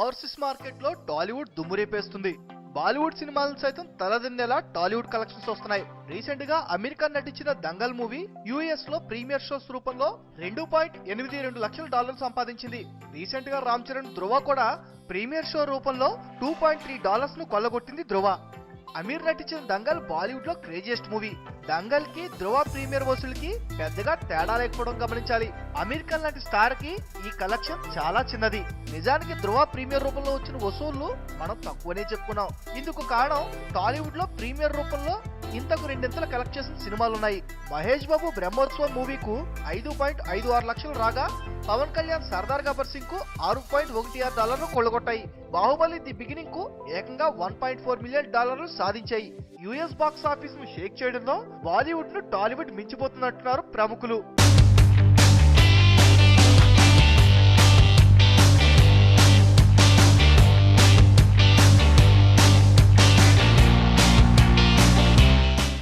Overseas మార్కెట్లో Tollywood దుమ్మురేపేస్తుంది Bollywood సినిమాలను సైతం తలదిందేలా టాలీవుడ్ కలెక్షన్స్ వస్తున్నాయి. రీసెంట్గా అమెరికా నటించిన దంగల్ మూవీ యుఎస్లో ప్రీమియర్ షోస్ రూపంలో రెండు పాయింట్ ఎనిమిది రెండు లక్షల డాలర్లు సంపాదించింది. రీసెంట్గా రామ్ చరణ్ ధ్రువ కూడా ప్రీమియర్ షో రూపంలో టూ పాయింట్ త్రీ డాలర్స్ను కొల్లగొట్టింది ధృవ అమీర్ నటించిన దంగల్ బాలీవుడ్లో క్రేజియస్ట్ మూవీ. దంగల్కి ధ్రువ ప్రీమియర్ వసూలుకి పెద్దగా తేడా లేకపోవడం గమనించాలి. అమీర్ ఖాన్ లాంటి స్టార్కి ఈ కలెక్షన్ చాలా చిన్నది. నిజానికి ధ్రువ ప్రీమియర్ రూపంలో వచ్చిన వసూళ్ళు మనం తక్కువనే చెప్పుకున్నాం. ఇందుకు కారణం టాలీవుడ్లో ప్రీమియర్ రూపంలో ఇంతకు రెండింతలు కలెక్ట్ చేసిన సినిమాలు ఉన్నాయి మహేష్ బాబు బ్రహ్మోత్సవం మూవీకు ఐదు పాయింట్ ఐదు ఆరు లక్షలు రాగా పవన్ కళ్యాణ్ సర్దార్ గబ్బర్ సింగ్కు ఆరు పాయింట్ ఒకటి ఆరు డాలర్లు కొల్లగొట్టాయి. బాహుబలి ది బిగినింగ్కు ఏకంగా వన్ పాయింట్ ఫోర్ మిలియన్ డాలర్లు సాధించాయి. యుఎస్ బాక్స్ ఆఫీస్ను షేక్ చేయడంలో బాలీవుడ్ను టాలీవుడ్ మించిపోతున్నట్టున్నారు ప్రముఖులు.